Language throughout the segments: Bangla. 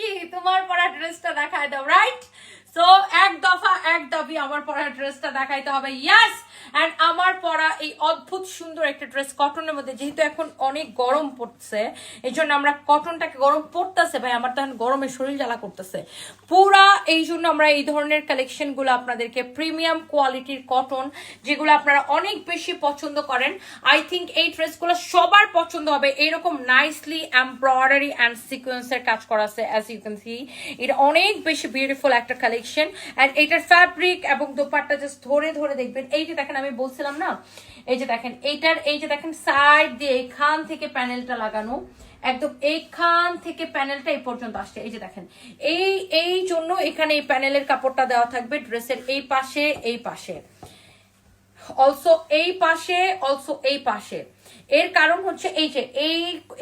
কি? তোমার পরা ড্রেসটা দেখায় দাও রাইট সো এক দফা, এক দফি আমার পরা ড্রেসটা দেখাইতে হবে। ইয়াস এন্ড আমার পরা এই অদ্ভুত সুন্দর একটা ড্রেস কটনের মধ্যে যেহেতু এখন অনেক গরম পড়ছে এই জন্য আমরা কটনটাকে গরম পড়তেছে ভাই, আমার তখন গরমে শরীর জ্বালা করতেছে। পুরা এই জন্য আমরা এই ধরনের কালেকশনগুলো আপনাদেরকে প্রিমিয়াম কোয়ালিটির কটন যেগুলো আপনারা অনেক বেশি পছন্দ করেন আই থিঙ্ক এই ড্রেসগুলো সবার পছন্দ হবে। এরকম নাইসলি এমব্রয়ডারি অ্যান্ড সিকোয়েন্সের কাজ করা আছে অ্যাজ ইউ ক্যান সি এটা অনেক বেশি বিউটিফুল একটা কালেকশন অ্যান্ড এটার ফ্যাব্রিক এবং দোপাট্টা জাস্ট ধরে ধরে দেখবেন, এই যে আমি বলছিলাম না? এই যে দেখেন, এইটার, এই যে দেখেন সাইড দিয়ে এখান থেকে প্যানেলটা লাগানো। একদম এইখান থেকে প্যানেলটা এই পর্যন্ত আসছে। এই যে দেখেন, এই এই জন্য এখানে এই প্যানেলের কাপড়টা দেওয়া থাকবে ড্রেসের এই পাশে এই পাশে। অলসো এই পাশে অলসো এই পাশে। এর কারণ হচ্ছে এই যে, এই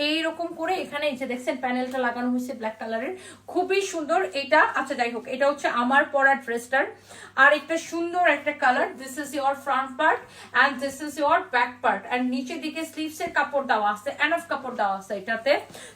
এইরকম করে এখানে এই যে দেখছেন, প্যানেলটা লাগানো হয়েছে ব্ল্যাক কালারের খুবই সুন্দর এটা। আচ্ছা যাই হোক, এটা হচ্ছে আমার পরা ড্রেসটার। আর একটা সুন্দর একটা colour this is your front part and this is your back part and নিচের দিকে স্লিভস এর কাপড় দেওয়া আছে এনফ কাপড় দেওয়া আছে এটাতে।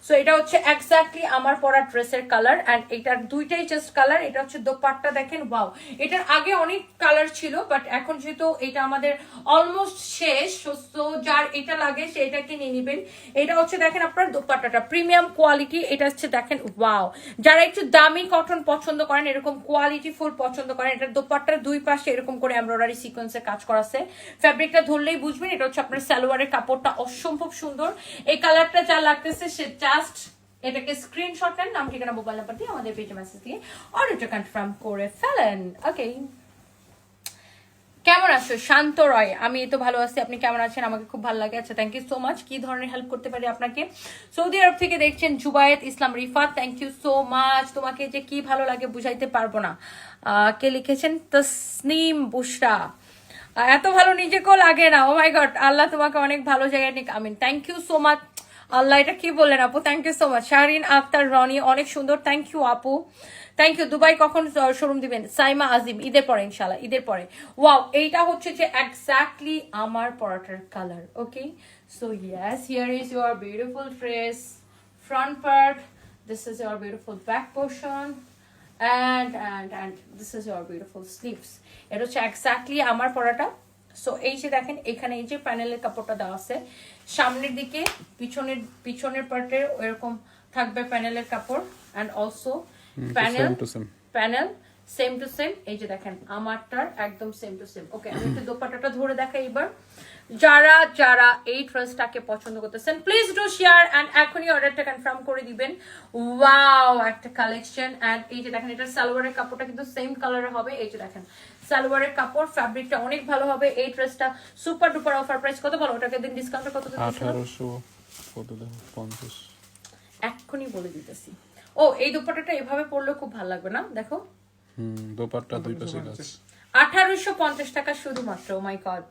সো এটা হচ্ছে এক্স্যাক্টলি আমার পরা ড্রেসের কালার অ্যান্ড এটার দুইটাই জাস্ট কালার এটা হচ্ছে দোপাট্টা, দেখেন ওয়াও এটার আগে অনেক কালার ছিল বাট এখন যেহেতু এটা আমাদের অলমোস্ট শেষ তো যার, এটা লাগে সে এটাকে নিয়ে নিবেন। এটা হচ্ছে দেখেন আপনার দোপাট্টাটা। প্রিমিয়াম কোয়ালিটি এটা হচ্ছে দেখেন ওয়াও যারা একটু দামি কটন পছন্দ করেন, এরকম কোয়ালিটি ফুল পছন্দ করেন, এটা দোপাট্টার দুই পাশে এরকম করে এমব্রয়ডারি সিকোয়েন্সের কাজ করা আছে ফ্যাব্রিকটা ধরলেই বুঝবেন, এটা হচ্ছে আপনার সালোয়ারের কাপড়টা অসম্ভব সুন্দর। এই কালারটা যা লাগতেছে, সে জাস্ট এটাকে স্ক্রিনশট নেন, নাম, ঠিকানা মোবাইল নাম্বার দিয়ে আমাদের পেজে মেসেজ দিয়ে অর্ডারটা কনফার্ম করে ফেলেন। ওকে কেমন আছো? শান্ত রয়। আমি তো ভালো আছি। আপনি কেমন আছেন? আমাকে খুব ভালো লাগে। আচ্ছা থ্যাংক ইউ সো মাচ কি ধরনের হেল্প করতে পারি আপনাকে? সৌদি আরব থেকে দেখছেন Zubayet Islam Rifat. Thank you so much তোমাকে যে কি ভালো লাগে বুঝাইতে পারব না। কে লিখেছেন? তসনিম বুশরা। এত ভালো নিজেকেও লাগে না। ও মাই গড আল্লাহ তোমাকে অনেক ভালো জায়গায় নিক। আমিন। থ্যাংক ইউ সো মাচ আল্লাহ, এটা কি বললেন আপু? Thank you so much Shahrin Akter Roni, অনেক সুন্দর। থ্যাংক ইউ আপু। থ্যাংক ইউ দুবাই কখন শোরুম দিবেন? সাইমা আজিম, ঈদের পরে ইনশাল্লাহ ঈদের পরে। ওয়াও এইটা হচ্ছে যে এক্স্যাক্টলি আমার পরাটার colour okay so yes here is your beautiful dress front part this is your beautiful back portion and and and this is your beautiful sleeves এটা হচ্ছে এক্স্যাক্টলি আমার পরাটা। সো এই যে দেখেন এখানে এই যে প্যানেলের কাপড়টা দেওয়া আছে সামনের দিকে পিছনের পিছনের পার্টে এরকম থাকবে প্যানেলের কাপড় and also panel. Panel same to same এই যে দেখেন আমারটার একদম সেম টু সেম ওকে আমি একটু দোপাট্টাটা ধরে দেখাই এবার। যারা যারা এই ড্রেসটাকে পছন্দ করতেছেন প্লিজ ডু শেয়ার অ্যান্ড এখনই অর্ডারটা কনফার্ম করে দিবেন। ওয়াও একটা কালেকশন অ্যান্ড এই যে দেখেন এটা সালোয়ারের কাপড়টা কিন্তু সেম কালারের হবে। এই যে দেখেন সালোয়ারের কাপড় ফ্যাব্রিকটা অনেক ভালো হবে। এই ড্রেসটা সুপার ডুপার অফার প্রাইস কত বলো? ওটাকে দিন ডিসকাউন্টটা কত আঠারোশো কত দেখো পঞ্চাশ। এক্ষুনি বলে দিতেছি। ও এই দুপাট্টাটা এভাবে পরলেও খুব ভালো লাগবে না? দেখো। হুম দোপাট্টা দুই পাশে গাছ আঠারোশো পঞ্চাশ টাকা শুধুমাত্র মাই গড